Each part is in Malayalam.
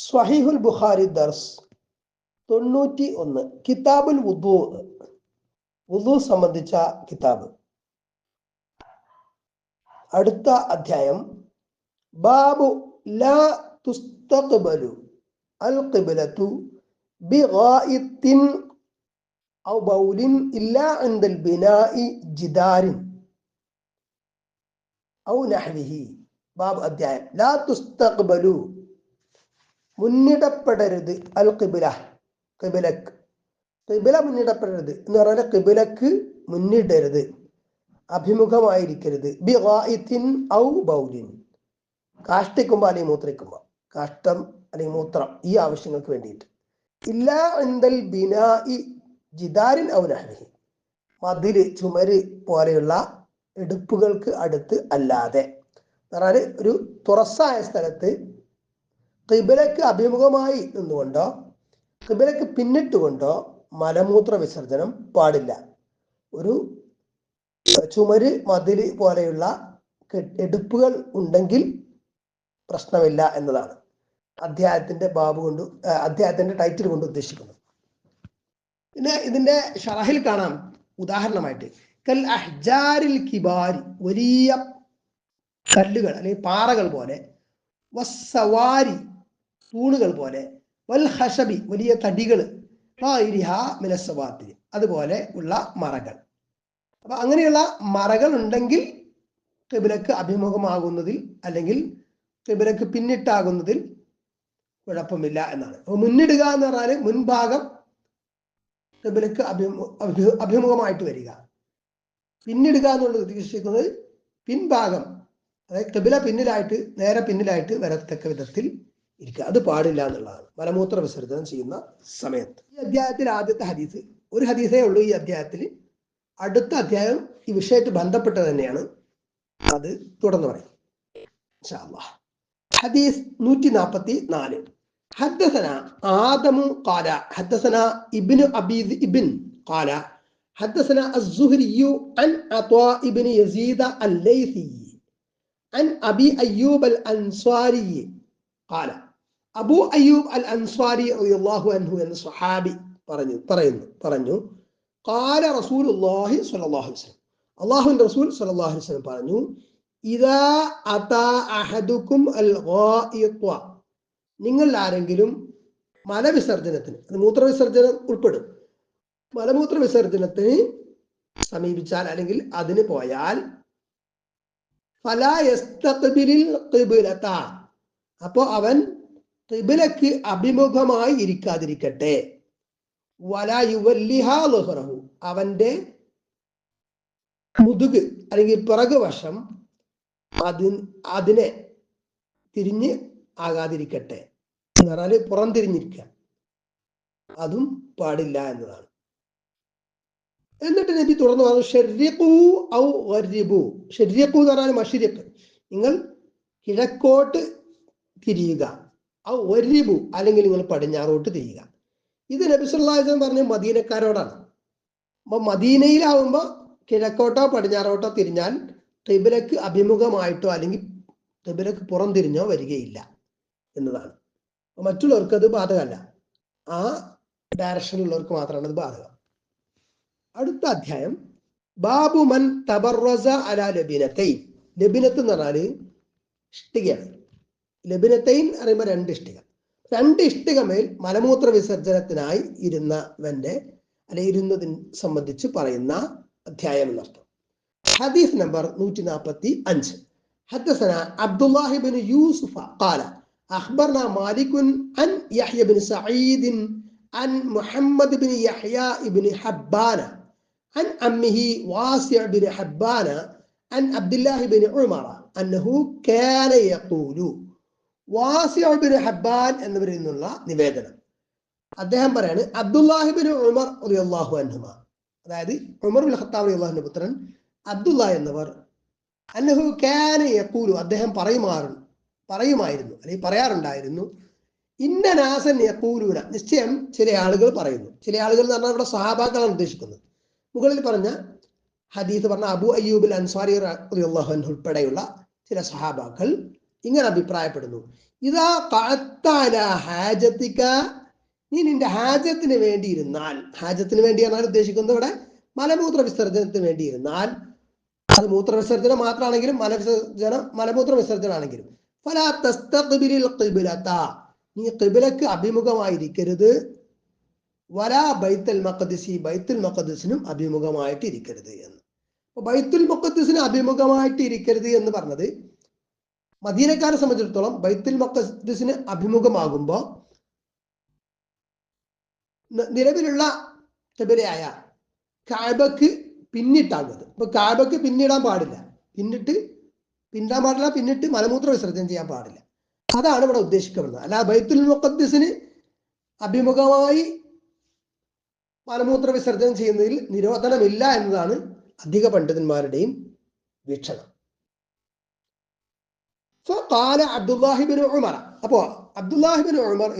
സ്വഹീഹുൽ ബുഖാരി ദർസ് തൊണ്ണൂറ്റി ഒന്ന് കിതാബുൽ വുദു. വുദു സംബന്ധിച്ച കിതാബ്. അടുത്ത അധ്യായം. ബാബു ലാ തുസ്തഖ്ബലു അൽ ഖിബ്ലതു ബിഗായിത്തിൻ ഔ ബൗലിൻ ഇല്ലാ ഇൻദൽ ബിനാഇ ജിദാരിൻ ഔ നഹ്വിഹി. ബാബ് അധ്യായം. ലാ തുസ്തഖ്ബലു മുന്നിടപ്പെടരുത്. അൽ കിബില കിബിലക്ക് കിബില മുന്നിടപ്പെടരുത്. എന്ന് പറഞ്ഞാൽ കിബിലക്ക് മുന്നിടരുത്. അഭിമുഖമായിരിക്കരുത്. ബി ഗായിത്തിൻ ഔ ബൗലിൻ. കാഷ്ടിക്കുമ്പോൾ അല്ലെങ്കിൽ മൂത്രിക്കുമ്പോൾ കാഷ്ടം അല്ലെങ്കിൽ മൂത്രം ഈ ആവശ്യങ്ങൾക്ക് വേണ്ടിയിട്ട്. ഇല്ല എന്തൽ ബിനായി ജിദാരിൻ ഔ നഹ്വിഹി മതിൽ ചുമര് പോലെയുള്ള എടുപ്പുകൾക്ക് അടുത്ത് അല്ലാതെ. എന്ന് പറഞ്ഞാൽ ഒരു തുറസായ സ്ഥലത്ത് കിബിലക്ക് അഭിമുഖമായി നിന്നുകൊണ്ടോ കിബിലക്ക് പിന്നിട്ടുകൊണ്ടോ മലമൂത്ര വിസർജനം പാടില്ല. ഒരു ചുമര് മതിൽ പോലെയുള്ള എടുപ്പുകൾ ഉണ്ടെങ്കിൽ പ്രശ്നമില്ല എന്നതാണ്. അധ്യായത്തിന്റെ ബാബു കൊണ്ട് അധ്യായത്തിന്റെ ടൈറ്റിൽ കൊണ്ട് ഉദ്ദേശിക്കുന്നത്. പിന്നെ ഇതിന്റെ ഷറഹിൽ കാണാം ഉദാഹരണമായിട്ട്. കൽ അഹ്ജാരിൽ കിബാരി വലിയ കല്ലുകൾ അല്ലെങ്കിൽ പാറകൾ പോലെ വസ്സവാരി തൂണുകൾ പോലെ. വൽ ഹഷബി വലിയ തടികൾ. അതുപോലെ ഉള്ള മറകൾ. അപ്പൊ അങ്ങനെയുള്ള മറകൾ ഉണ്ടെങ്കിൽ കിബിലക്ക് അഭിമുഖമാകുന്നതിൽ അല്ലെങ്കിൽ കിബിലക്ക് പിന്നിട്ടാകുന്നതിൽ കുഴപ്പമില്ല എന്നാണ്. അപ്പൊ മുന്നിടുക എന്ന് പറഞ്ഞാൽ മുൻഭാഗം കിബിലക്ക് അഭിമു അഭിമുഖമായിട്ട് വരിക. പിന്നിടുക എന്നുള്ളത് ഉദ്ദേശിക്കുന്നത് പിൻഭാഗം അതായത് കിബില പിന്നിലായിട്ട് നേരെ പിന്നിലായിട്ട് വരത്തക്ക വിധത്തിൽ ഇരിക്കുക അത് പാടില്ല എന്നുള്ളതാണ് മലമൂത്ര വിസർജനം ചെയ്യുന്ന സമയത്ത് ഈ അധ്യായത്തിൽ ആദ്യത്തെ ഹദീസ് ഒരു ഹദീസേ ഉള്ളൂ ഈ അധ്യായത്തിൽ അടുത്ത അധ്യായം ഈ വിഷയമായിട്ട് ബന്ധപ്പെട്ട് തന്നെയാണ് അത് തുടർന്ന് പറയും ഇൻഷാ അല്ലാഹ്. ഹദീസ് നൂറ്റി നാൽപ്പത്തി നാല് حدثنا آدم قال حدثنا ابن أبي ذئب قال حدثنا الزهري عن عطاء بن يزيد الليثي عن أبي أيوب الأنصاري قال അബു അയ്യൂബ് അൽ അൻസ്വാരി റളിയല്ലാഹു അൻഹു എന്ന സ്വഹാബി പറഞ്ഞു പറയുന്നു പറഞ്ഞു കാല സ്വല്ലല്ലാഹു അലൈഹി വസല്ലം. അള്ളാഹുവിന്റെ റസൂൽ അലൈഹി വസല്ലം പറഞ്ഞു ഇദാ അതാ അൽ നിങ്ങൾ ആരെങ്കിലും മലവിസർജനത്തിന് അത് മൂത്രവിസർജനം ഉൾപ്പെടും മലമൂത്ര വിസർജനത്തിന് സമീപിച്ചാൽ അല്ലെങ്കിൽ അതിന് പോയാൽ ഫലാ യസ്തഖ്ബിലിൽ ഖിബ്ലത. അപ്പോ അവൻ ഖിബിലക്ക് അഭിമുഖമായി ഇരിക്കാതിരിക്കട്ടെ. വലാ യുവല്ലിഹാ അവന്റെ മുതുക് അല്ലെങ്കിൽ പിറകു വശം അതി അതിനെ തിരിഞ്ഞ് ആകാതിരിക്കട്ടെ എന്ന് പറഞ്ഞാൽ പുറം തിരിഞ്ഞിരിക്കുക അതും പാടില്ല എന്നതാണ്. എന്നിട്ട് നബി തുടർന്ന് പറഞ്ഞു ഷെര്യക്കൂ ഔ ഗരിബു ഷെര്യക്കൂ എന്ന് പറഞ്ഞാൽ മഷിരക്ക് നിങ്ങൾ കിഴക്കോട്ട് തിരിയുക. ഔ ഒരിബു അല്ലെങ്കിൽ നിങ്ങൾ പടിഞ്ഞാറോട്ട് തിരിയുക. ഇത് നബി സല്ലല്ലാഹു അലൈഹി വസല്ലം പറഞ്ഞ മദീനക്കാരോടാണ്. അപ്പൊ മദീനയിലാവുമ്പോ കിഴക്കോട്ടോ പടിഞ്ഞാറോട്ടോ തിരിഞ്ഞാൽ ടിബിലക്ക് അഭിമുഖമായിട്ടോ അല്ലെങ്കിൽ ടിബിലക്ക് പുറം തിരിഞ്ഞോ വരികയില്ല എന്നതാണ്. മറ്റുള്ളവർക്ക് അത് ബാധകമല്ല. ആ ഡയറക്ഷനിലുള്ളവർക്ക് മാത്രമാണ് അത് ബാധകം. അടുത്ത അധ്യായം. ബാബു മൻ തബറസ അല ലബിനത്തെ ലബിനത്ത് എന്ന് പറഞ്ഞാൽ ഇഷ്ടികയാണ്. ലബിനത്തൈൻ അറിയുമ്പോൾ രണ്ട് ഇഷ്ടിക രണ്ട് ഇഷ്ടികമേൽ മലമൂത്ര വിസർജനത്തിനായി ഇരുന്നവന്റെ അല്ലെ ഇരുന്നതിന് സംബന്ധിച്ച് പറയുന്ന അധ്യായം എന്നർത്ഥം ഹദീസ് നമ്പർ നൂറ്റി നാൽപ്പത്തി അഞ്ച് حدثنا عبد الله بن يوسف قال أخبرنا مالك عن يحيى بن سعيد عن محمد بن يحيى بن حبان عن عمه واسع بن حبان عن عبد الله بن عمر أنه كان يقول വാസിബിൻ ഹബ്ബാൻ എന്നിവരിൽ നിന്നുള്ള നിവേദനം. അദ്ദേഹം പറയാണ് അബ്ദുല്ലാഹിബിൻ ഉമർ അള്ളാഹു അൻഹുമ. അതായത് ഉമർ ബിൻ ഖത്താബ് അള്ളാഹുന്റെ പുത്രൻ അബ്ദുല്ല എന്നവർ അന്നഹു കാന യഖൂലു അദ്ദേഹം പറയുമാറു പറയുമായിരുന്നു അല്ലെങ്കിൽ പറയാറുണ്ടായിരുന്നു ഇന്ന നാസൻ യക്കൂലൂന നിശ്ചയം ചില ആളുകൾ പറയുന്നു. ചില ആളുകൾ എന്ന് പറഞ്ഞാൽ ഇവിടെ സഹാബാക്കളാണ് ഉദ്ദേശിക്കുന്നത്. മുകളിൽ പറഞ്ഞ ഹദീസ് പറഞ്ഞ അബു അയ്യൂബിൽ അൻസാരി അള്ളാഹു ഉൾപ്പെടെയുള്ള ചില സഹാബാക്കൾ ഇങ്ങനെ അഭിപ്രായപ്പെടുന്നു. ഇതാ കഴത്താല ഹാജത്തിക്ക നീ നിന്റെ ഹാജത്തിന് വേണ്ടി ഇരുന്നാൽ ഹാജത്തിന് എന്നാണ് ഉദ്ദേശിക്കുന്നത് ഇവിടെ? മലമൂത്ര വിസർജനത്തിന് വേണ്ടി ഇരുന്നാൽ അത് മൂത്ര വിസർജനം മാത്രമാണെങ്കിലും മലവിസർജനം മലമൂത്ര വിസർജനമാണെങ്കിലും നീ കിബിലക്ക് അഭിമുഖമായിരിക്കരുത്. വലാ ബൈത്തുൽ മക്കദിസി ബൈത്തുൽ മക്കദിസിനും അഭിമുഖമായിട്ട് ഇരിക്കരുത് എന്ന് ബൈത്തുൽ മഖദ്ദിസിന് അഭിമുഖമായിട്ട് ഇരിക്കരുത് എന്ന് പറഞ്ഞത് മദീനക്കാരെ സംബന്ധിച്ചിടത്തോളം ബൈത്തുൽ മക്കസിന് അഭിമുഖമാകുമ്പോൾ നിലവിലുള്ള ചെബരയായ കാബക്ക് പിന്നിട്ടാകുന്നത് അപ്പൊ കാബക്ക് പിന്നിടാൻ പാടില്ല. പിന്നിട്ട് പിന്നിടാൻ പാടില്ല പിന്നിട്ട് മലമൂത്ര വിസർജനം ചെയ്യാൻ പാടില്ല. അതാണ് ഇവിടെ ഉദ്ദേശിക്കുന്നത് അല്ല ബൈത്തുൽ മുഖദ്ദിസിന് അഭിമുഖമായി മലമൂത്ര വിസർജനം ചെയ്യുന്നതിൽ നിരോധനമില്ല എന്നതാണ് അധിക പണ്ഡിതന്മാരുടെയും വീക്ഷണം. കാല അബ്ദുല്ലാഹിബിൻ ഉമർ അപ്പോ അബ്ദുല്ലാഹിബിൻ ഉമർ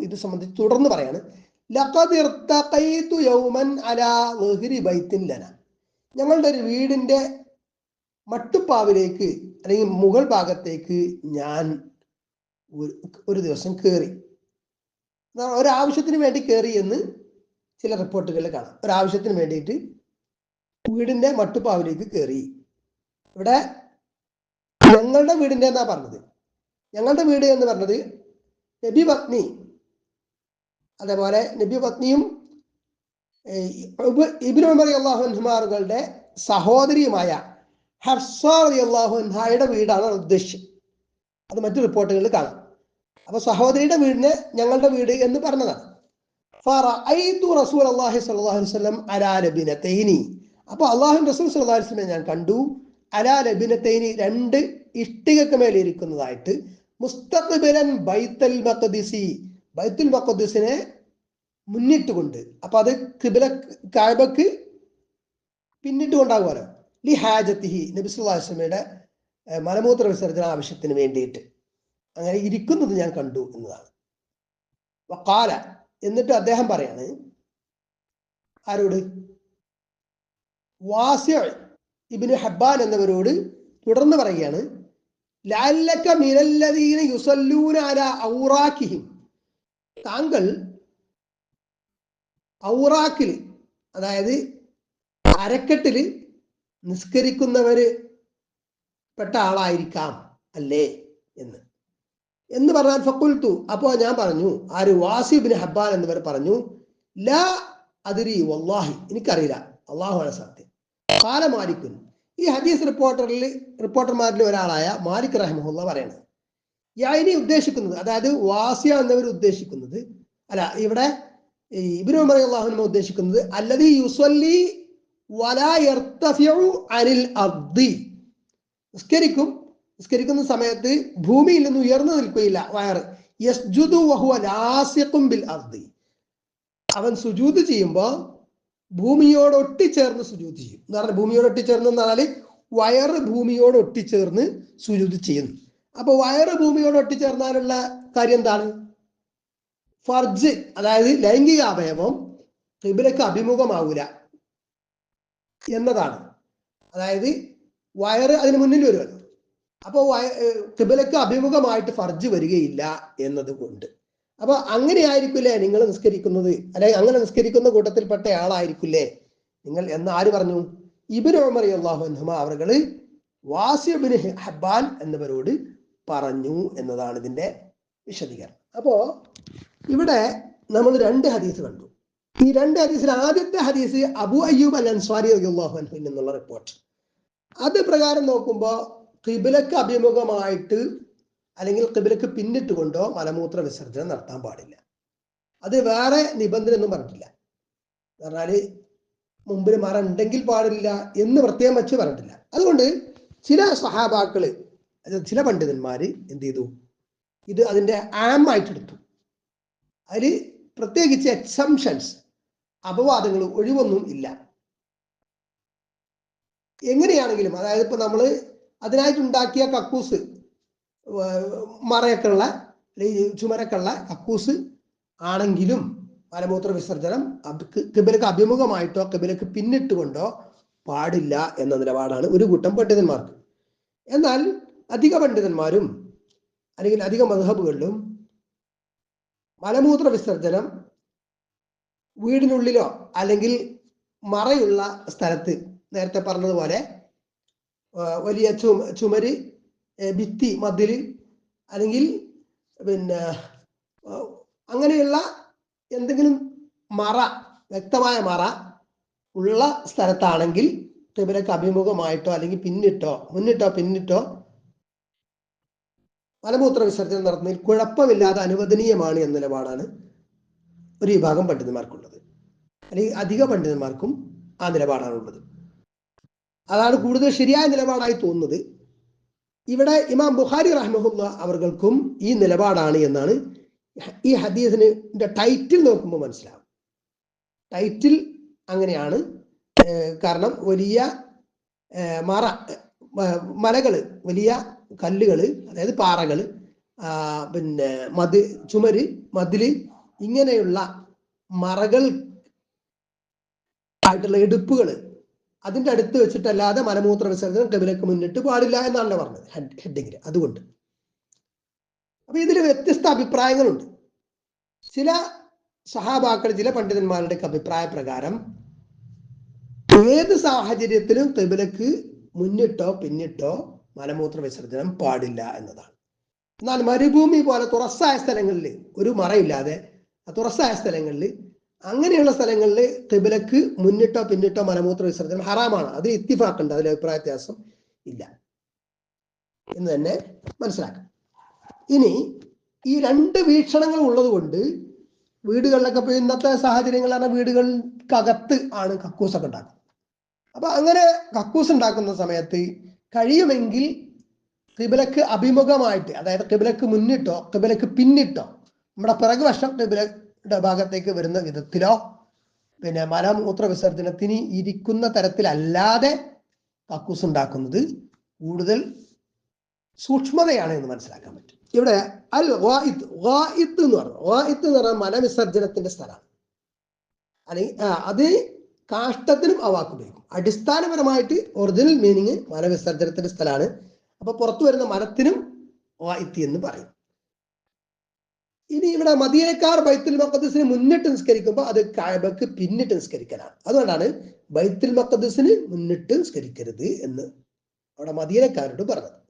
ഇത് സംബന്ധിച്ച് തുടർന്ന് പറയാണ് ഞങ്ങളുടെ ഒരു വീടിന്റെ മട്ടുപ്പാവിലേക്ക് അല്ലെങ്കിൽ മുകൾ ഭാഗത്തേക്ക് ഞാൻ ഒരു ദിവസം കയറി ഒരാവശ്യത്തിന് വേണ്ടി കയറി എന്ന് ചില റിപ്പോർട്ടുകളിൽ കാണാം. ഒരാവശ്യത്തിന് വേണ്ടിയിട്ട് വീടിന്റെ മട്ടുപ്പാവിലേക്ക് കയറി ഇവിടെ ഞങ്ങളുടെ വീടിന്റെ എന്നാ പറഞ്ഞത്? ഞങ്ങളുടെ വീട് എന്ന് പറഞ്ഞത് നബി പത്നി അതേപോലെ നബി പത്നിയും ഇബിൻ ഉമർ അള്ളാഹുൻമാറുകളുടെ സഹോദരിയുമായ ഹഫ്സ അള്ളാഹുഹായുടെ വീടാണ് ഉദ്ദേശിച്ചത് അത് മറ്റു റിപ്പോർട്ടുകളിൽ കാണാം. അപ്പൊ സഹോദരിയുടെ വീടിനെ ഞങ്ങളുടെ വീട് എന്ന് പറഞ്ഞതാണ്. അള്ളാഹി സ്വല്ലല്ലാഹു അലൈഹി വസല്ലം അലാ ലബിനതൈനി അപ്പൊ അള്ളാഹു റസൂൽ സ്വല്ലല്ലാഹു അലൈഹി വസല്ലം ഞാൻ കണ്ടു. അലാ ലബിനതൈനി രണ്ട് ഇഷ്ടികക്ക് മേലെ ഇരിക്കുന്നതായിട്ട് മുസ്തഖ്ബിലൻ ബൈത്തുൽ മഖ്ദിസി ബൈത്തുൽ മക്കദിസിനെ മുന്നിട്ടുകൊണ്ട് അപ്പൊ അത് കിബില കാബക്ക് പിന്നിട്ട് കൊണ്ടാകുമല്ലോ ലി ഹാജത്തിഹി നബി സല്ലല്ലാഹു അലൈഹി വസല്ലമയുടെ മലമൂത്ര വിസർജന ആവശ്യത്തിന് വേണ്ടിയിട്ട്. അങ്ങനെ ഇരിക്കുന്നത് ഞാൻ കണ്ടു എന്നതാണ്. വക്കാല എന്നിട്ട് അദ്ദേഹം പറയാണ് ആരോട്? വാസ്യ ഇബിന് ഹബ്ബാൻ എന്നവരോട് തുടർന്ന് പറയുകയാണ് മിനല്ലദീന താങ്കൾ ഔറാക്കിൽ അതായത് അരക്കെട്ടിൽ നിസ്കരിക്കുന്നവര് പെട്ട ആളായിരിക്കാം അല്ലേ എന്ന്. എന്ന് പറഞ്ഞാൽ ഫക്കുൽത്തു അപ്പോ ഞാൻ പറഞ്ഞു ആര് വാസിബിന് ഹബ്ബാൻ എന്നിവർ പറഞ്ഞു ലാ അതിരി വല്ലാഹി എനിക്കറിയില്ല അള്ളാഹു ആണ് സത്യം. കാലമാരിക്കുന്നു ഈ ഹദീസ് റിപ്പോർട്ടറിൽ റിപ്പോർട്ടർമാരിൽ ഒരാളായ മാലിക് റഹ്മുല്ല പറയുന്നത്. യാനി ഉദ്ദേശിക്കുന്നത് അതായത് വാസിയ എന്നവർ ഉദ്ദേശിക്കുന്നത് അല്ല ഇവിടെ ഇബ്നു ഉമർ അള്ളാഹുനമ ഉദ്ദേശിക്കുന്നത് അല്ലതി യുസല്ലി വലാ യർത്തഫിഉ അനിൽ നിസ്കരിക്കും നിസ്കരിക്കുന്ന സമയത്ത് ഭൂമിയിൽ നിന്ന് ഉയർന്നു നിൽക്കുകയില്ല വയർ യസ്ജുദു വഹുവ ലാസിഖും ബിൽ അർദി. അവൻ സുജൂത് ചെയ്യുമ്പോൾ ഭൂമിയോട് ഒട്ടിച്ചേർന്ന് സുജൂതി ചെയ്യും. എന്ന് പറഞ്ഞാൽ ഭൂമിയോട് ഒട്ടിച്ചേർന്ന് എന്നാൽ വയറ് ഭൂമിയോട് ഒട്ടിച്ചേർന്ന് സുജൂതി ചെയ്യുന്നു. അപ്പൊ വയറ് ഭൂമിയോട് ഒട്ടിച്ചേർന്നാലുള്ള കാര്യം എന്താണ്? ഫർജ് അതായത് ലൈംഗിക അവയവം കിബിലക്ക് അഭിമുഖമാവൂല എന്നതാണ്. അതായത് വയറ് അതിന് മുന്നിൽ വരുമല്ലോ. അപ്പോൾ കിബിലക്ക് അഭിമുഖമായിട്ട് ഫർജ് വരികയില്ല എന്നതുകൊണ്ട്. അപ്പൊ അങ്ങനെ ആയിരിക്കില്ലേ നിങ്ങൾ നിസ്കരിക്കുന്നത്? അല്ലെങ്കിൽ അങ്ങനെ നിസ്കരിക്കുന്ന കൂട്ടത്തിൽപ്പെട്ട ആളായിരിക്കില്ലേ നിങ്ങൾ എന്ന് ആര് പറഞ്ഞു? ഇബിൻ ഉമർ അള്ളാഹു ഹബ്ബാൻ എന്നിവരോട് പറഞ്ഞു എന്നതാണ് ഇതിന്റെ വിശദീകരണം. അപ്പോ ഇവിടെ നമ്മൾ രണ്ട് ഹദീസ് കണ്ടു. ഈ രണ്ട് ഹദീസിൽ ആദ്യത്തെ ഹദീസ് അബു അയ്യൂബ് അൽ അൻസ്വാരി അൻഹു എന്നുള്ള റിപ്പോർട്ട് അത് പ്രകാരം നോക്കുമ്പോൾ കിബിലക്ക് അഭിമുഖമായിട്ട് അല്ലെങ്കിൽ കിബിലക്ക് പിന്നിട്ടുകൊണ്ടോ മലമൂത്ര വിസർജനം നടത്താൻ പാടില്ല. അത് വേറെ നിബന്ധന ഒന്നും പറഞ്ഞിട്ടില്ല. പറഞ്ഞാൽ മുമ്പിൽ മറ ഉണ്ടെങ്കിൽ പാടില്ല എന്ന് പ്രത്യേകം വെച്ച് പറഞ്ഞിട്ടില്ല. അതുകൊണ്ട് ചില സഹാബാക്കൾ ചില പണ്ഡിതന്മാര് എന്ത് ചെയ്തു? ഇത് അതിന്റെ ആമായിട്ടെടുത്തു അതിൽ പ്രത്യേകിച്ച് എക്സംഷൻസ് അപവാദങ്ങൾ ഒഴിവൊന്നും ഇല്ല. എങ്ങനെയാണെങ്കിലും അതായത് ഇപ്പൊ നമ്മൾ അതിനായിട്ട് ഉണ്ടാക്കിയ കക്കൂസ് മറയൊക്കെ ഉള്ള അല്ലെങ്കിൽ ചുമരൊക്കെ ഉള്ള കക്കൂസ് ആണെങ്കിലും മലമൂത്ര വിസർജനം കിബിലക്ക് അഭിമുഖമായിട്ടോ കിബിലക്ക് പിന്നിട്ടുകൊണ്ടോ പാടില്ല എന്ന നിലപാടാണ് ഒരു കൂട്ടം പണ്ഡിതന്മാർക്ക്. എന്നാൽ അധിക പണ്ഡിതന്മാരും അല്ലെങ്കിൽ അധിക മധുഹബുകളിലും മലമൂത്ര വിസർജനം വീടിനുള്ളിലോ അല്ലെങ്കിൽ മറയുള്ള സ്ഥലത്ത് നേരത്തെ പറഞ്ഞതുപോലെ വലിയ ചുമ ചുമര് ഭിത്തി മതിൽ അല്ലെങ്കിൽ പിന്നെ അങ്ങനെയുള്ള എന്തെങ്കിലും മറ വ്യക്തമായ മറ ഉള്ള സ്ഥലത്താണെങ്കിൽ ഇവരൊക്കെ അഭിമുഖമായിട്ടോ അല്ലെങ്കിൽ പിന്നിട്ടോ മുന്നിട്ടോ പിന്നിട്ടോ മലമൂത്ര വിസർജനം നടത്തുന്നതിൽ കുഴപ്പമില്ലാതെ അനുവദനീയമാണ് എന്ന നിലപാടാണ് ഒരു വിഭാഗം പണ്ഡിതന്മാർക്കുള്ളത്. അല്ലെങ്കിൽ അധിക പണ്ഡിതന്മാർക്കും ആ നിലപാടാണുള്ളത്. അതാണ് കൂടുതൽ ശരിയായ നിലപാടായി തോന്നുന്നത്. ഇവിടെ ഇമാം ബുഖാരി റഹ്മുല്ല അവർക്കും ഈ നിലപാടാണ് എന്നാണ് ഈ ഹദീസിന് ടൈറ്റിൽ നോക്കുമ്പോൾ മനസ്സിലാവും. ടൈറ്റിൽ അങ്ങനെയാണ്. കാരണം വലിയ മറ മലകൾ വലിയ കല്ലുകൾ അതായത് പാറകൾ പിന്നെ മതി ചുമര് മതിൽ ഇങ്ങനെയുള്ള മറകൾ ആയിട്ടുള്ള എടുപ്പുകൾ അതിന്റെ അടുത്ത് വെച്ചിട്ടല്ലാതെ മലമൂത്ര വിസർജനം കബിലക്ക് മുന്നിട്ട് പാടില്ല എന്നാണല്ലോ പറഞ്ഞത്. ഹെഡ് ഹെഡിങ്ങിൽ അതുകൊണ്ട്. അപ്പൊ ഇതിൽ വ്യത്യസ്ത അഭിപ്രായങ്ങളുണ്ട്. ചില സഹാബാക്കൾ ചില പണ്ഡിതന്മാരുടെ അഭിപ്രായ പ്രകാരം ഏത് സാഹചര്യത്തിലും കബിലക്ക് മുന്നിട്ടോ പിന്നിട്ടോ മലമൂത്ര വിസർജനം പാടില്ല എന്നതാണ്. എന്നാൽ മരുഭൂമി പോലെ തുറസ്സായ സ്ഥലങ്ങളിൽ ഒരു മറയില്ലാതെ തുറസ്സായ സ്ഥലങ്ങളിൽ അങ്ങനെയുള്ള സ്ഥലങ്ങളിൽ കിബിലക്ക് മുന്നിട്ടോ പിന്നിട്ടോ മലമൂത്ര വിസർജനം ഹറാമാണ്. അതിൽ ഇത്തിഫാക്കുണ്ട്. അതിൽ അഭിപ്രായ വ്യത്യാസം ഇല്ല. എന്ന് തന്നെ മനസ്സിലാക്കാം. ഇനി ഈ രണ്ട് വീക്ഷണങ്ങൾ ഉള്ളത് കൊണ്ട് വീടുകളിലൊക്കെ ഇപ്പൊ ഇന്നത്തെ സാഹചര്യങ്ങളാണ് വീടുകൾക്കകത്ത് ആണ് കക്കൂസൊക്കെ ഉണ്ടാക്കുന്നത് അപ്പൊ അങ്ങനെ കക്കൂസ് ഉണ്ടാക്കുന്ന സമയത്ത് കഴിയുമെങ്കിൽ കിബിലക്ക് അഭിമുഖമായിട്ട് അതായത് കിബിലക്ക് മുന്നിട്ടോ കിബിലക്ക് പിന്നിട്ടോ നമ്മുടെ പിറകുവശം കിബിലയുടെ ഭാഗത്തേക്ക് വരുന്ന വിധത്തിലോ പിന്നെ മലമൂത്ര വിസർജനത്തിന് ഇരിക്കുന്ന തരത്തിലല്ലാതെ കക്കൂസ് ഉണ്ടാക്കുന്നത് കൂടുതൽ സൂക്ഷ്മതയാണ് എന്ന് മനസ്സിലാക്കാൻ പറ്റും. ഇവിടെ അൽ വായിത്ത് വായിത്ത് എന്ന് പറഞ്ഞു. വായിത്ത് എന്ന് പറഞ്ഞാൽ മലവിസർജനത്തിന്റെ സ്ഥലമാണ്. അല്ലെങ്കിൽ അത് കാഷ്ടത്തിനും ആ വാക്ക് ഉപയോഗിക്കും. അടിസ്ഥാനപരമായിട്ട് ഒറിജിനൽ മീനിങ് മലവിസർജനത്തിന്റെ സ്ഥലമാണ്. അപ്പൊ പുറത്തു വരുന്ന മരത്തിനും വായിത്തി എന്ന് പറയും. ഇനി ഇവിടെ മദിയക്കാർ ബൈത്തുൽ മക്കദ്സിന് മുന്നിട്ട് നിസ്കരിക്കുമ്പോൾ അത് കായബക്ക് പിന്നിട്ട് നിസ്കരിക്കലാണ്. അതുകൊണ്ടാണ് ബൈത്തുൽ മക്കദ്സിന് മുന്നിട്ട് നിസ്കരിക്കരുത് എന്ന് അവിടെ മദീനക്കാരോട് പറഞ്ഞത്.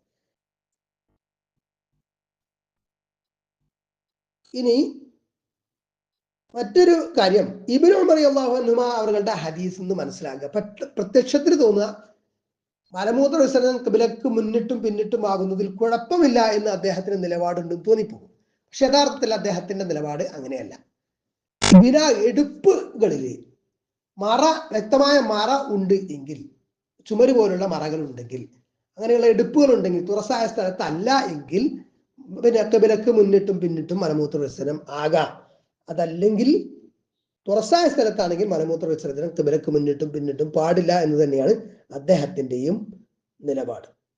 ഇനി മറ്റൊരു കാര്യം ഇബിൻ ഉമർ അള്ളാഹുനുമ അവരുടെ ഹദീസ് എന്ന് മനസ്സിലാക്കുക. പ്രത്യക്ഷത്തിന് തോന്നുക മലമൂത്ര വിസർജനം കിബിലക്ക് മുന്നിട്ടും പിന്നിട്ടും ആകുന്നതിൽ കുഴപ്പമില്ല എന്ന് അദ്ദേഹത്തിന് നിലപാടുണ്ടെന്ന് തോന്നിപ്പോകും. പക്ഷെ യഥാർത്ഥത്തിൽ അദ്ദേഹത്തിന്റെ നിലപാട് അങ്ങനെയല്ല. വില എടുപ്പുകളിൽ മറ വ്യക്തമായ മറ ഉണ്ട് എങ്കിൽ ചുമര് പോലുള്ള മറകൾ ഉണ്ടെങ്കിൽ അങ്ങനെയുള്ള എടുപ്പുകൾ ഉണ്ടെങ്കിൽ തുറസായ സ്ഥലത്തല്ല എങ്കിൽ പിന്നെ കബിലക്ക് മുന്നിട്ടും പിന്നിട്ടും മലമൂത്ര വിസർജനം ആകാം. അതല്ലെങ്കിൽ തുറസായ സ്ഥലത്താണെങ്കിൽ മലമൂത്ര വിസർജനം കബിലക്ക് മുന്നിട്ടും പിന്നിട്ടും പാടില്ല എന്ന് തന്നെയാണ് അദ്ദേഹത്തിന്റെയും നിലപാട്.